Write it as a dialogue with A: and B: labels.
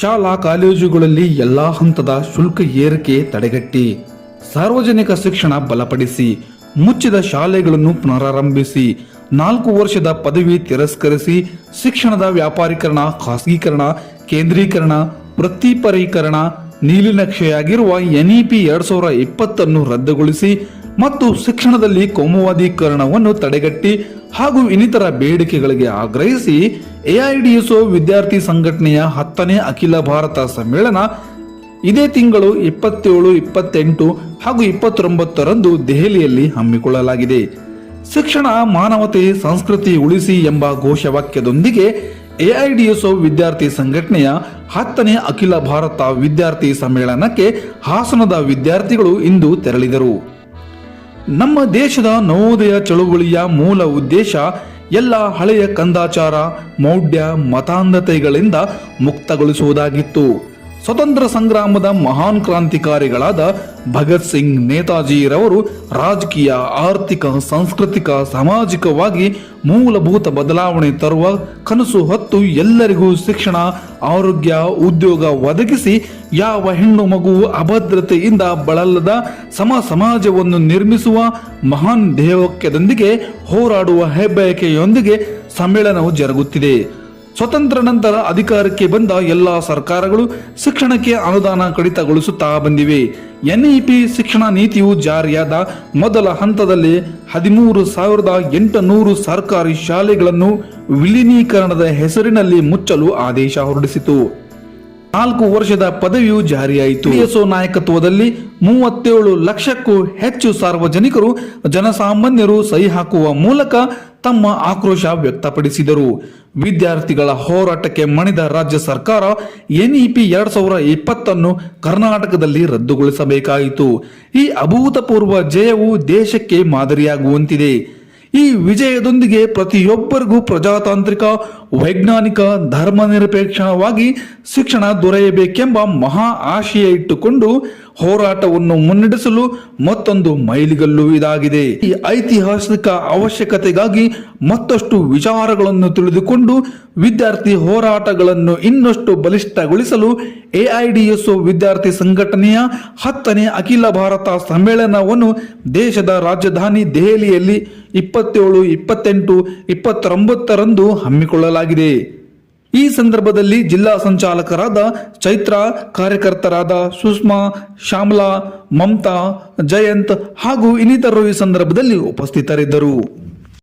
A: ಶಾಲಾ ಕಾಲೇಜುಗಳಲ್ಲಿ ಎಲ್ಲಾ ಹಂತದ ಶುಲ್ಕ ಏರಿಕೆ ತಡೆಗಟ್ಟಿ, ಸಾರ್ವಜನಿಕ ಶಿಕ್ಷಣ ಬಲಪಡಿಸಿ, ಮುಚ್ಚಿದ ಶಾಲೆಗಳನ್ನು ಪುನರಾರಂಭಿಸಿ, ನಾಲ್ಕು ವರ್ಷದ ಪದವಿ ತಿರಸ್ಕರಿಸಿ, ಶಿಕ್ಷಣದ ವ್ಯಾಪಾರೀಕರಣ, ಖಾಸಗೀಕರಣ, ಕೇಂದ್ರೀಕರಣ, ವೃತ್ತಿಪರೀಕರಣ ನೀಲಿನಕ್ಷೆಯಾಗಿರುವ ಎನ್ಇಪಿ ಎರಡ್ ಸಾವಿರ ಇಪ್ಪತ್ತನ್ನು ರದ್ದುಗೊಳಿಸಿ ಮತ್ತು ಶಿಕ್ಷಣದಲ್ಲಿ ಕೋಮುವಾದೀಕರಣವನ್ನು ತಡೆಗಟ್ಟಿ ಹಾಗೂ ಇನ್ನಿತರ ಬೇಡಿಕೆಗಳಿಗೆ ಆಗ್ರಹಿಸಿ ಎಐಡಿಎಸ್ಒ ವಿದ್ಯಾರ್ಥಿ ಸಂಘಟನೆಯ ಹತ್ತನೇ ಅಖಿಲ ಭಾರತ ಸಮ್ಮೇಳನ ಇದೇ ತಿಂಗಳು ಇಪ್ಪತ್ತೇಳು, ಇಪ್ಪತ್ತೆಂಟು ಹಾಗೂ ಇಪ್ಪತ್ತೊಂಬತ್ತರಂದು ದೆಹಲಿಯಲ್ಲಿ ಹಮ್ಮಿಕೊಳ್ಳಲಾಗಿದೆ. ಶಿಕ್ಷಣ, ಮಾನವತೆ, ಸಂಸ್ಕೃತಿ ಉಳಿಸಿ ಎಂಬ ಘೋಷವಾಕ್ಯದೊಂದಿಗೆ ಎಐಡಿಎಸ್ಒ ವಿದ್ಯಾರ್ಥಿ ಸಂಘಟನೆಯ ಹತ್ತನೇ ಅಖಿಲ ಭಾರತ ವಿದ್ಯಾರ್ಥಿ ಸಮ್ಮೇಳನಕ್ಕೆ ಹಾಸನದ ವಿದ್ಯಾರ್ಥಿಗಳು ಇಂದು ತೆರಳಿದರು. ನಮ್ಮ ದೇಶದ ನವೋದಯ ಚಳುವಳಿಯ ಮೂಲ ಉದ್ದೇಶ ಎಲ್ಲ ಹಳೆಯ ಕಂದಾಚಾರ ಮೌಢ್ಯ ಮತಾಂಧತೆಗಳಿಂದ ಮುಕ್ತಗೊಳಿಸುವುದಾಗಿತ್ತು. ಸ್ವತಂತ್ರ ಸಂಗ್ರಾಮದ ಮಹಾನ್ ಕ್ರಾಂತಿಕಾರಿಗಳಾದ ಭಗತ್ ಸಿಂಗ್ ನೇತಾಜಿರವರು ರಾಜಕೀಯ, ಆರ್ಥಿಕ, ಸಾಂಸ್ಕೃತಿಕ, ಸಾಮಾಜಿಕವಾಗಿ ಮೂಲಭೂತ ಬದಲಾವಣೆ ತರುವ ಕನಸು ಹೊತ್ತು ಎಲ್ಲರಿಗೂ ಶಿಕ್ಷಣ, ಆರೋಗ್ಯ, ಉದ್ಯೋಗ ಒದಗಿಸಿ ಯಾವ ಹೆಣ್ಣು ಮಗು ಅಭದ್ರತೆಯಿಂದ ಬಳಲದ ಸಮ ಸಮಾಜವನ್ನು ನಿರ್ಮಿಸುವ ಮಹಾನ್ ದೇವಕ್ಯದೊಂದಿಗೆ ಹೋರಾಡುವ ಹೆಬ್ಬಯಕೆಯೊಂದಿಗೆ ಸಮ್ಮೇಳನವು ಜರುಗುತ್ತಿದೆ. ಸ್ವತಂತ್ರ ನಂತರ ಅಧಿಕಾರಕ್ಕೆ ಬಂದ ಎಲ್ಲ ಸರ್ಕಾರಗಳು ಶಿಕ್ಷಣಕ್ಕೆ ಅನುದಾನ ಕಡಿತಗೊಳಿಸುತ್ತಾ ಬಂದಿವೆ. ಎನ್ಇಪಿ ಶಿಕ್ಷಣ ನೀತಿಯು ಜಾರಿಯಾದ ಮೊದಲ ಹಂತದಲ್ಲಿ ಹದಿಮೂರು ಸಾವಿರದ ಎಂಟುನೂರು ಸರ್ಕಾರಿ ಶಾಲೆಗಳನ್ನು ವಿಲೀನೀಕರಣದ ಹೆಸರಿನಲ್ಲಿ ಮುಚ್ಚಲು ಆದೇಶ ಹೊರಡಿಸಿತು. ನಾಲ್ಕು ವರ್ಷದ ಪದವಿಯು ಜಾರಿಯಾಯಿತು. ಎಸ್ಒ ನಾಯಕತ್ವದಲ್ಲಿ ಮೂವತ್ತೇಳು ಲಕ್ಷಕ್ಕೂ ಹೆಚ್ಚು ಸಾರ್ವಜನಿಕರು, ಜನಸಾಮಾನ್ಯರು ಸಹಿ ಹಾಕುವ ಮೂಲಕ ತಮ್ಮ ಆಕ್ರೋಶ ವ್ಯಕ್ತಪಡಿಸಿದರು. ವಿದ್ಯಾರ್ಥಿಗಳ ಹೋರಾಟಕ್ಕೆ ಮಣಿದ ರಾಜ್ಯ ಸರ್ಕಾರ ಎನ್ಇಪಿ ಎರಡ್ ಸಾವಿರ ಇಪ್ಪತ್ತನ್ನು ಕರ್ನಾಟಕದಲ್ಲಿ ರದ್ದುಗೊಳಿಸಬೇಕಾಯಿತು. ಈ ಅಭೂತಪೂರ್ವ ಜಯವು ದೇಶಕ್ಕೆ ಮಾದರಿಯಾಗುವಂತಿದೆ. ಈ ವಿಜಯದೊಂದಿಗೆ ಪ್ರತಿಯೊಬ್ಬರಿಗೂ ಪ್ರಜಾತಾಂತ್ರಿಕ ವೈಜ್ಞಾನಿಕ ಧರ್ಮನಿರಪೇಕ್ಷವಾಗಿ ಶಿಕ್ಷಣ ದೊರೆಯಬೇಕೆಂಬ ಮಹಾ ಆಶಯ ಇಟ್ಟುಕೊಂಡು ಹೋರಾಟವನ್ನು ಮುನ್ನಡೆಸಲು ಮತ್ತೊಂದು ಮೈಲಿಗಲ್ಲು ಇದಾಗಿದೆ. ಈ ಐತಿಹಾಸಿಕ ಅವಶ್ಯಕತೆಗಾಗಿ ಮತ್ತಷ್ಟು ವಿಚಾರಗಳನ್ನು ತಿಳಿದುಕೊಂಡು ವಿದ್ಯಾರ್ಥಿ ಹೋರಾಟಗಳನ್ನು ಇನ್ನಷ್ಟು ಬಲಿಷ್ಠಗೊಳಿಸಲು ಎಐಡಿಎಸ್ ವಿದ್ಯಾರ್ಥಿ ಸಂಘಟನೆಯ ಹತ್ತನೇ ಅಖಿಲ ಭಾರತ ಸಮ್ಮೇಳನವನ್ನು ದೇಶದ ರಾಜಧಾನಿ ದೆಹಲಿಯಲ್ಲಿ ಇಪ್ಪತ್ತೇಳು, ಇಪ್ಪತ್ತೆಂಟು, ಇಪ್ಪತ್ತೊಂಬತ್ತರಂದು ಹಮ್ಮಿಕೊಳ್ಳಲಾಗಿದೆ. ಈ ಸಂದರ್ಭದಲ್ಲಿ ಜಿಲ್ಲಾ ಸಂಚಾಲಕರಾದ ಚೈತ್ರ ಕಾರ್ಯಕರ್ತರಾದ ಸುಷ್ಮಾ, ಶ್ಯಾಮಲಾ, ಮಮತಾ, ಜಯಂತ್ ಹಾಗೂ ಇನ್ನಿತರರು ಈ ಸಂದರ್ಭದಲ್ಲಿ ಉಪಸ್ಥಿತರಿದ್ದರು.